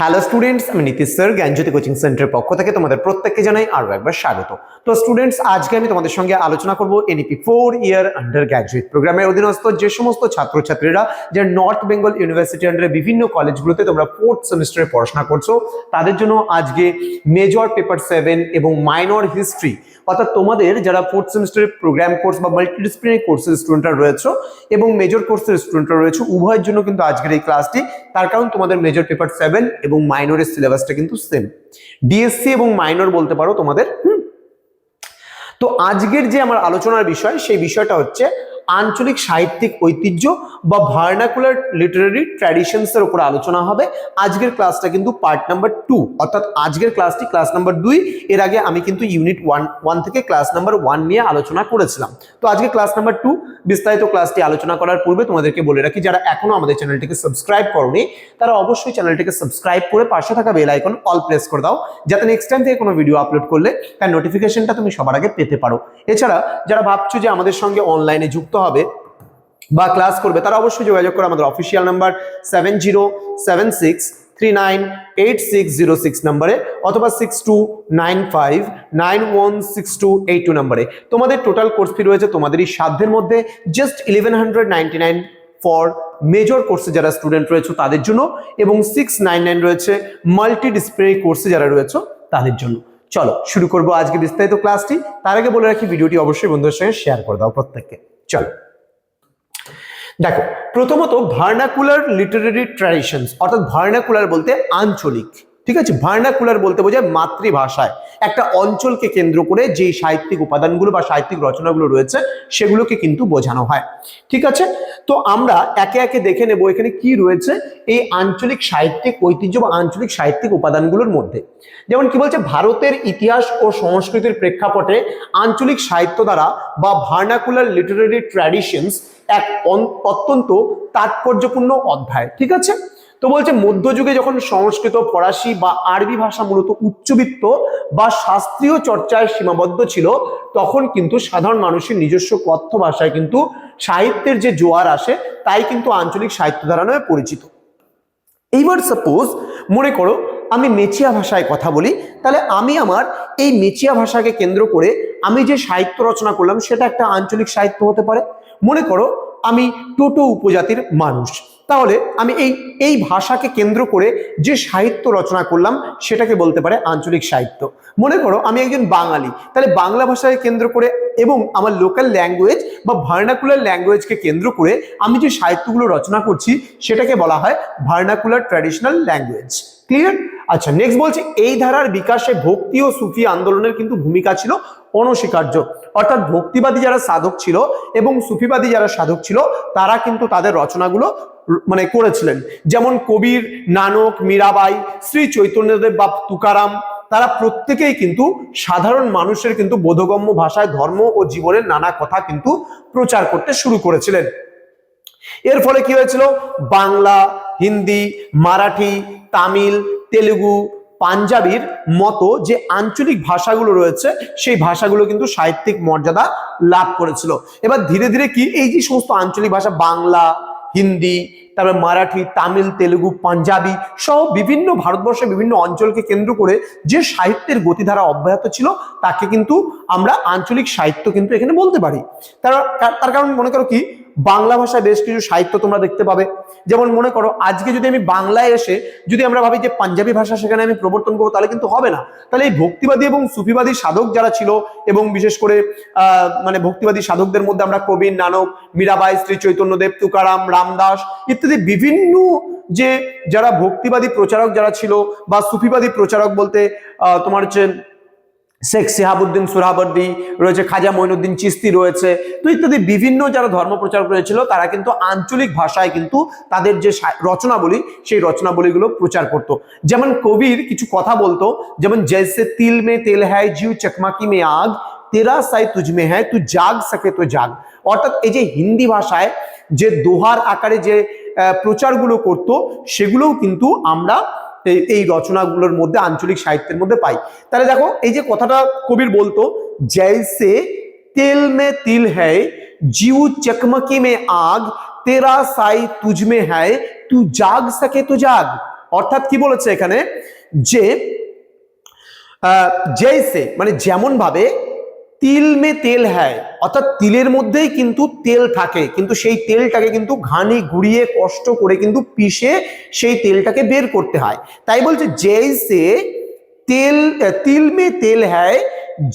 Hello students আমি Nitish sir জ্ঞানজ্যোতি coaching সেন্টারের পক্ষ থেকে তোমাদের প্রত্যেককে জানাই আরও একবার স্বাগত। তো স্টুডেন্টস আজকে আমি তোমাদের সঙ্গে আলোচনা করব NEP four year undergraduate প্রোগ্রামের অধীনস্থ যে সমস্ত ছাত্রছাত্রীরা, যে নর্থ বেঙ্গল ইউনিভার্সিটি আন্ডারে বিভিন্ন কলেজগুলোতে তোমরা ফোর্থ সেমিস্টারে পড়াশোনা করছ, তাদের জন্য আজকে মেজর পেপার সেভেন এবং মাইনর হিস্ট্রি অর্থাৎ তোমাদের যারা ফোর্থ সেমিস্টারের প্রোগ্রাম কোর্স বা মাল্টিডিসিপ্লিনারি কোর্সের স্টুডেন্টরা রয়েছে এবং মেজর কোর্সের স্টুডেন্টরা রয়েছে, উভয়ের জন্য কিন্তু আজকের এই ক্লাসটি তার কারণ তোমাদের মেজর পেপার সেভেন এবং মাইনরের সিলেবাসটা কিন্তু সেম ডিএসসি এবং মাইনর বলতে পারো তোমাদের। তো আজকের যে আমার আলোচনার বিষয়, সেই বিষয়টা হচ্ছে আঞ্চলিক সাহিত্যিক ঐতিহ্য বা ভার্নাকুলার লিটারারি ট্র্যাডিশনস এর উপর আলোচনা হবে। আজকের ক্লাসটা কিন্তু পার্ট নাম্বার টু। অর্থাৎ আজকের ক্লাসটি ক্লাস নাম্বার দুই। এর আগে আমি কিন্তু ইউনিট ওয়ান ওয়ান থেকে ক্লাস নাম্বার ওয়ান নিয়ে আলোচনা করেছিলাম। তো আজকে ক্লাস নাম্বার টু, বিস্তারিত ক্লাসটি আলোচনা করার পূর্বে তোমাদেরকে বলে রাখি, যারা এখনও আমাদের চ্যানেলটিকে সাবস্ক্রাইব করনি, তারা অবশ্যই চ্যানেলটিকে সাবস্ক্রাইব করে পাশে থাকা বেল আইকন অল প্রেস করে দাও, যাতে নেক্সট টাইম থেকে কোনো ভিডিও আপলোড করলে তার নোটিফিকেশনটা তুমি সবার আগে পেতে পারো। এছাড়া, যারা ভাবছ যে আমাদের সঙ্গে অনলাইনে যুক্ত হবে বা ক্লাস করবে, তারা অবশ্যই যোগাযোগ করে আমাদের official number seven zero seven six three nine eight six zero six নাম্বারে অথবা six two nine five nine one six two eight two নাম্বারে তোমাদের টোটাল কোর্স ফি রয়েছে তোমাদের এই সাধ্যের মধ্যে just eleven hundred ninety nine for major কোর্সে যারা স্টুডেন্ট রয়েছে তাদের জন্য এবং সিক্স নাইন নাইন রয়েছে মাল্টি ডিসপ্লে কোর্সে যারা রয়েছে তাদের জন্য। চলো, শুরু করব আজকে বিস্তারিত ক্লাসটি তার আগে বলে রাখি, ভিডিওটি অবশ্যই বন্ধুদের সঙ্গে শেয়ার করে দাও প্রত্যেককে। চলো। দেখো প্রথমত ভার্নাকুলার লিটারারি ট্র্যাডিশনস অর্থাৎ ভার্নাকুলার বলতে আঞ্চলিক। ঠিক আছে? ভার্নাকুলার বলতে বোঝায় মাতৃভাষায়। একটা অঞ্চলকে কেন্দ্র করে যেই সাহিত্যিক উপাদানগুলো বা সাহিত্যিক রচনাগুলো রয়েছে, সেগুলোকে কিন্তু বোঝানো হয়। ঠিক আছে? তো আমরা একে একে দেখে নেব এখানে কি রয়েছে এই আঞ্চলিক সাহিত্যিক ঐতিহ্য বা আঞ্চলিক সাহিত্যিক উপাদানগুলোর মধ্যে। যেমন কি বলছে, ভারতের ইতিহাস ও সংস্কৃতির প্রেক্ষাপটে আঞ্চলিক সাহিত্য দ্বারা বা ভার্নাকুলার লিটারারি ট্র্যাডিশনস এক অত্যন্ত তাৎপর্যপূর্ণ অধ্যায়। ঠিক আছে? তো বলছে মধ্যযুগে যখন সংস্কৃত, ফরাসি বা আরবি ভাষা মূলত উচ্চবিত্ত বা শাস্ত্রীয় চর্চায় সীমাবদ্ধ ছিল, তখন কিন্তু সাধারণ মানুষের নিজস্ব কথ্য ভাষায় কিন্তু সাহিত্যের যে জোয়ার আসে, তাই কিন্তু আঞ্চলিক সাহিত্য ধারা নামে পরিচিত। এইবার সাপোজ মনে করো আমি মেচিয়া ভাষায় কথা বলি, তাহলে আমি আমার এই মেচিয়া ভাষাকে কেন্দ্র করে আমি যে সাহিত্য রচনা করলাম, সেটা একটা আঞ্চলিক সাহিত্য হতে পারে। মনে করো আমি টোটো উপজাতির মানুষ। তাহলে আমি এই এই ভাষাকে কেন্দ্র করে যে সাহিত্য রচনা করলাম, সেটাকে বলতে পারে আঞ্চলিক সাহিত্য। মনে করো আমি একজন বাঙালি, তাহলে বাংলা ভাষাকে কেন্দ্র করে এবং আমার লোকাল ল্যাঙ্গুয়েজ বা ভার্নাকুলার ল্যাঙ্গুয়েজকে কেন্দ্র করে আমি যে সাহিত্যগুলো রচনা করছি, সেটাকে বলা হয় ভার্নাকুলার ট্র্যাডিশনাল ল্যাঙ্গুয়েজ ক্লিয়ার আচ্ছা নেক্সট বলছে, এই ধারার বিকাশে ভক্তি ও সুফি আন্দোলনের কিন্তু ভূমিকা ছিল অনস্বীকার্য। অর্থাৎ ভক্তিবাদী যারা সাধক ছিল এবং সুফিবাদী যারা সাধক ছিল, তারা কিন্তু তাদের রচনাগুলো মানে করেছিলেন। যেমন কবির নানক, মীরাবাই, শ্রী চৈতন্যদেব বা তুকারাম, তারা প্রত্যেকেই কিন্তু সাধারণ মানুষের কিন্তু বোধগম্য ভাষায় ধর্ম ও জীবনের নানা কথা কিন্তু প্রচার করতে শুরু করেছিলেন। এর ফলে কি হয়েছিল? বাংলা, হিন্দি, মারাঠি, তামিল, তেলেগু পাঞ্জাবির মতো যে আঞ্চলিক ভাষাগুলো রয়েছে, সেই ভাষাগুলো কিন্তু সাহিত্যিক মর্যাদা লাভ করেছিল। এবার ধীরে ধীরে কি এই যে সমস্ত আঞ্চলিক ভাষা, বাংলা, হিন্দি, তারপরে মারাঠি, তামিল, তেলেগু, পাঞ্জাবি সহ বিভিন্ন ভারতবর্ষের বিভিন্ন অঞ্চলকে কেন্দ্র করে যে সাহিত্যের গতিধারা অব্যাহত ছিল, তাকে কিন্তু আমরা আঞ্চলিক সাহিত্য কিন্তু এখানে বলতে পারি। তার তার কারণ মনে করো কি বাংলা ভাষায় বেশ কিছু সাহিত্য তোমরা দেখতে পাবে। যেমন মনে করো, আজকে যদি আমি বাংলায় এসে যদি আমরা ভাবি যে পাঞ্জাবি ভাষা সেখানে আমি প্রবর্তন করব, তাহলে কিন্তু হবে না। তাহলে এই ভক্তিবাদী এবং সুফিবাদী সাধক যারা ছিল এবং বিশেষ করে মানে ভক্তিবাদী সাধকদের মধ্যে আমরা কবির নানক, মীরাবাই, শ্রী চৈতন্যদেব তুকারাম, রামদাস ইত্যাদি বিভিন্ন যে যারা ভক্তিবাদী প্রচারক যারা ছিল বা সুফিবাদী প্রচারক বলতে তোমার হচ্ছে শেখ সিহাবুদ্দিন সুরাবর্দি রয়েছে, খাজা মঈনুদ্দিন চিস্তি রয়েছে, তো ইত্যাদি বিভিন্ন যারা ধর্ম প্রচার করেছিল তারা কিন্তু আঞ্চলিক ভাষায় কিন্তু তাদের যে রচনাবলী, সেই রচনাবলীগুলো প্রচার করত। যেমন কবির কিছু কথা বলতো, যেমন, জৈসে তিল মে তেল হ্যায়, জিউ চকমাকি মে আগ, তেরা সাই তুজমে হ্যায়, তু জাগ সকে তো জাগ। অর্থাৎ এই যে হিন্দি ভাষায় যে দোহার আকারে যে প্রচারগুলো করত, সেগুলোও কিন্তু আমরা এই রচনাগুলোর মধ্যে, আঞ্চলিক সাহিত্যের মধ্যে পাই। তাহলে দেখো, এই যে কথাটা কবির বলতো জয়সে তেল মে তিল হ্যায়, জিউ চকমকি মে আগ, তেরা সাই তুজমে হ্যায়, তু জাগ সাকে তু জাগ। অর্থাৎ কি বলেছে এখানে? যে জয়সে মানে যেমন ভাবে তিল মে তেল হ্যায়। অর্থাৎ তিলের মধ্যেই কিন্তু তেল থাকে কিন্তু সেই তেলটাকে কিন্তু ঘানি ঘুরিয়ে কষ্ট করে কিন্তু পিষে সেই তেলটাকে বের করতে হয়। তাই বলছে জৈসে তেল আহ, তিল মে তেল হ্যায়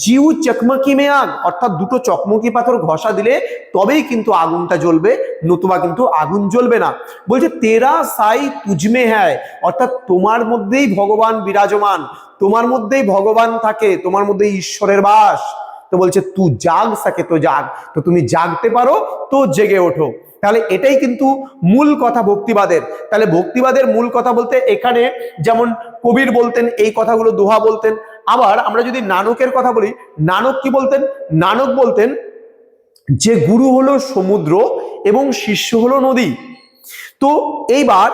জিউ চকমকি মে আগ। অর্থাৎ দুটো চকমকি পাথর ঘষা দিলে তবেই কিন্তু আগুনটা জ্বলবে নতুবা কিন্তু আগুন জ্বলবে না। বলছে তেরা সাই তুজমে হ্যায়। অর্থাৎ তোমার মধ্যেই ভগবান বিরাজমান তোমার মধ্যেই ভগবান থাকে তোমার মধ্যে ঈশ্বরের বাস। তো বলছে, তু জাগ সাকে, তো জাগ। তো তুমি জাগতে পারো, তো জেগে ওঠো। তাহলে এটাই কিন্তু মূল কথা ভক্তিবাদের। তাহলে ভক্তিবাদের মূল কথা বলতে এখানে যেমন কবির বলতেন, এই কথাগুলো দোহা বলতেন। আবার আমরা যদি নানকের কথা বলি, নানক কি বলতেন? নানক বলতেন, যে গুরু হলো সমুদ্র এবং শিষ্য হলো নদী। তো এইবার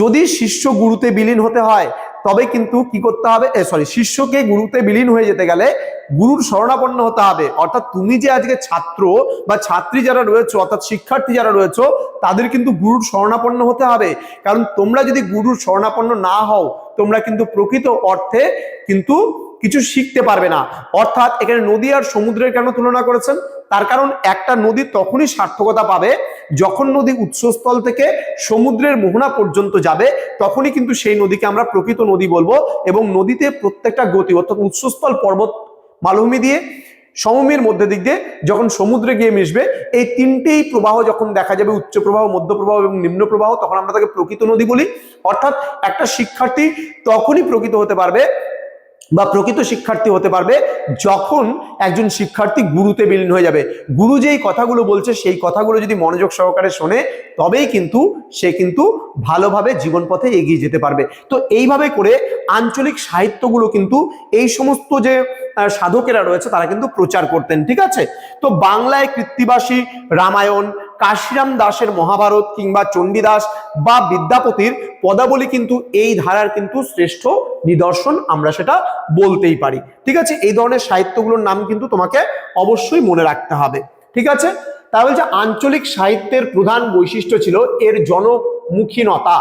যদি শিষ্য গুরুতে বিলীন হতে হয় তবে কিন্তু কি করতে হবে? সরি শিষ্যকে গুরুতে বিলীন হয়ে যেতে গেলে গুরুর শরণাপন্ন হতে হবে। অর্থাৎ তুমি যে আজকে ছাত্র বা ছাত্রী যারা রয়েছে, অর্থাৎ শিক্ষার্থী যারা রয়েছে, তাদের কিন্তু গুরুর শরণাপন্ন হতে হবে। কারণ তোমরা যদি গুরুর শরণাপন্ন না হও, তোমরা কিন্তু প্রকৃত অর্থে কিন্তু কিছু শিখতে পারবে না। অর্থাৎ এখানে নদী আর সমুদ্রের কেন তুলনা করেছেন? তার কারণ একটা নদী তখনই সার্থকতা পাবে যখন নদী উৎসস্থল থেকে সমুদ্রের মোহনা পর্যন্ত যাবে, তখনই কিন্তু সেই নদীকে আমরা প্রকৃত নদী বলব এবং নদীতে প্রত্যেকটা গতি অর্থাৎ উৎসস্থল পর্বত মালভূমি দিয়ে সমভূমির মধ্যে দিক দিয়ে যখন সমুদ্রে গিয়ে মিশবে, এই তিনটেই প্রবাহ যখন দেখা যাবে, উচ্চ প্রবাহ, মধ্য প্রবাহ এবং নিম্ন প্রবাহ, তখন আমরা তাকে প্রকৃত নদী বলি। অর্থাৎ একটা শিক্ষার্থী তখনই প্রকৃত হতে পারবে বা প্রকৃত শিক্ষার্থী হতে পারবে যখন একজন শিক্ষার্থী গুরুতে বিলীন হয়ে যাবে। গুরু যেই কথাগুলো বলছে, সেই কথাগুলো যদি মনোযোগ সহকারে শোনে, তবেই কিন্তু সে কিন্তু ভালোভাবে জীবন পথে এগিয়ে যেতে পারবে। তো এইভাবে করে আঞ্চলিক সাহিত্যগুলো কিন্তু এই সমস্ত যে সাধকেরা রয়েছে, তারা কিন্তু প্রচার করতেন, ঠিক আছে? তো বাংলায় কৃত্তিবাসী রামায়ণ কাশিরাম দাসের মহাভারত কিংবা চণ্ডীদাস বা বিদ্যাপতির পদাবলী কিন্তু এই ধারার কিন্তু শ্রেষ্ঠ নিদর্শন আমরা সেটা বলতেই পারি। ঠিক আছে? এই ধরনের সাহিত্যগুলোর নাম কিন্তু তোমাকে অবশ্যই মনে রাখতে হবে। ঠিক আছে? তাহলে যে আঞ্চলিক সাহিত্যের প্রধান বৈশিষ্ট্য ছিল এর জনমুখীনতা।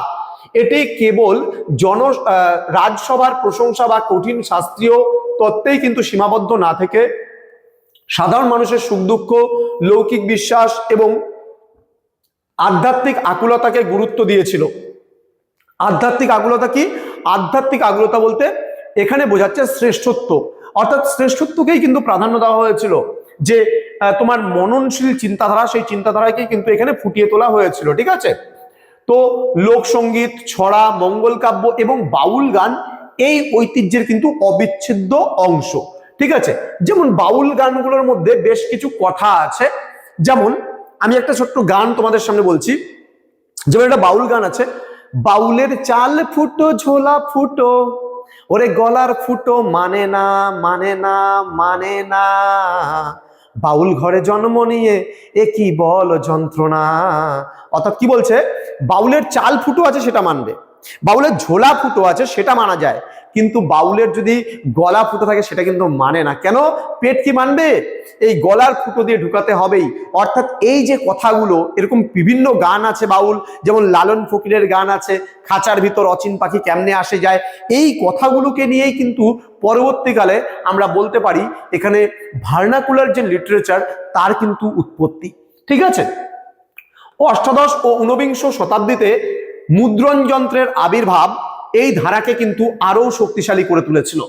এটি কেবল জন রাজসভার প্রশংসা বা কঠিন শাস্ত্রীয় তত্ত্বেই কিন্তু সীমাবদ্ধ না থেকে সাধারণ মানুষের সুখ দুঃখ, লৌকিক বিশ্বাস এবং আধ্যাত্মিক আকুলতাকে গুরুত্ব দিয়েছিল। আধ্যাত্মিক আকুলতা কি? আধ্যাত্মিক আকুলতা বলতে এখানে বোঝাচ্ছে শ্রেষ্ঠত্ব। অর্থাৎ শ্রেষ্ঠত্বকেই কিন্তু প্রাধান্য দেওয়া হয়েছিল। যে তোমার মননশীল চিন্তাধারা, সেই চিন্তাধারাকে কিন্তু এখানে ফুটিয়ে তোলা হয়েছিল, ঠিক আছে? তো লোকসঙ্গীত ছড়া, মঙ্গল কাব্য এবং বাউল গান এই ঐতিহ্যের কিন্তু অবিচ্ছেদ্য অংশ, ঠিক আছে? যেমন বাউল গানগুলোর মধ্যে বেশ কিছু কথা আছে, যেমন আমি একটা ছোট্ট গান তোমাদের সামনে বলছি। যেমন একটা বাউল গান আছে, বাউলের চাল ফুটো, ঝোলা ফুটো, ওরে গলার ফুটো মানে না মানে না মানে না। বাউল ঘরে জন্ম নিয়ে এ কি বল যন্ত্রণা। অর্থাৎ কি বলছে? বাউলের চাল ফুটো আছে সেটা মানবে, বাউলের ঝোলা ফুটো আছে সেটা মানা যায়। কিন্তু বাউলের যদি গলা ফুটো থাকে, সেটা কিন্তু মানে না। কেন? পেট কি মানবে? এই গলার ফুটো দিয়ে ঢুকাতে হবেই। অর্থাৎ এই যে কথাগুলো, এরকম বিভিন্ন গান আছে বাউল, যেমন লালন ফকিরের গান আছে, খাঁচার ভিতর অচিন পাখি কেমনে আসে যায়, এই কথাগুলোকে নিয়েই কিন্তু পরবর্তীকালে আমরা বলতে পারি, এখানে ভার্নাকুলার যে লিটারেচার, তার কিন্তু উৎপত্তি। ঠিক আছে? অষ্টাদশ ও ঊনবিংশ শতাব্দীতে মুদ্রণ যন্ত্রের আবির্ভাব এই ধারাকে কিন্তু আরও শক্তিশালী করে তুলেছিল।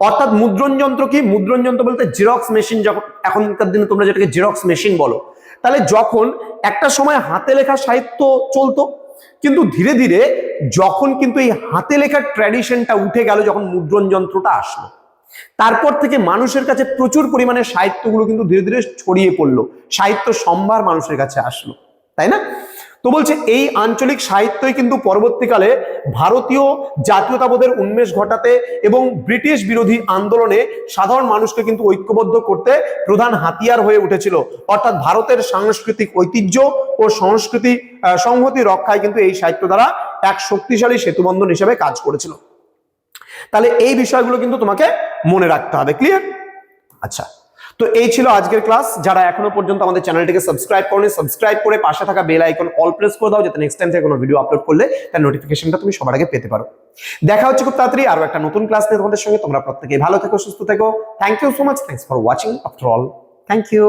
অর্থাৎ মুদ্রণ যন্ত্র কি? মুদ্রণ যন্ত্র বলতে জেরক্স মেশিন যখন এখনকার দিনে তোমরা যেটাকে জেরক্স মেশিন বলো, তাহলে যখন একটা সময় হাতে লেখা সাহিত্য চলতো, কিন্তু ধীরে ধীরে যখন কিন্তু এই হাতে লেখার ট্র্যাডিশনটা উঠে গেল, যখন মুদ্রণ যন্ত্রটা আসলো। তারপর থেকে মানুষের কাছে প্রচুর পরিমাণে সাহিত্যগুলো কিন্তু ধীরে ধীরে ছড়িয়ে পড়ল। সাহিত্য সম্ভার মানুষের কাছে আসলো। তাই না? তো বলছে, এই আঞ্চলিক সাহিত্যই কিন্তু পরবর্তীকালে ভারতীয় জাতীয়তাবোধের উন্মেষ ঘটাতে এবং ব্রিটিশ বিরোধী আন্দোলনে সাধারণ মানুষকে কিন্তু ঐক্যবদ্ধ করতে প্রধান হাতিয়ার হয়ে উঠেছিল। অর্থাৎ ভারতের সাংস্কৃতিক ঐতিহ্য ও সংস্কৃতি সংহতি রক্ষায় কিন্তু এই সাহিত্য দ্বারা এক শক্তিশালী সেতুবন্ধন হিসেবে কাজ করেছিল। তাহলে এই বিষয়গুলো কিন্তু তোমাকে মনে রাখতে হবে ক্লিয়ার আচ্ছা। তো এই ছিল আজকের ক্লাস। যারা এখনও পর্যন্ত আমাদের চ্যানেলটিকে সাবস্ক্রাইব করেনি, সাবস্ক্রাইব করে পাশে থাকা বেল আইকন অল প্রেস করে দাও, যাতে নেক্সট টাইম থেকে কোনো ভিডিও আপলোড করলে তার নোটিফিকেশনটা তুমি সবার আগে পেতে পারো। দেখা হচ্ছে খুব তাড়াতাড়ি আরও একটা নতুন ক্লাস নিয়ে তোমাদের সঙ্গে। তোমরা প্রত্যেকেই ভালো থেকো, সুস্থ থেকো। Thank you so much thanks for watching after all thank you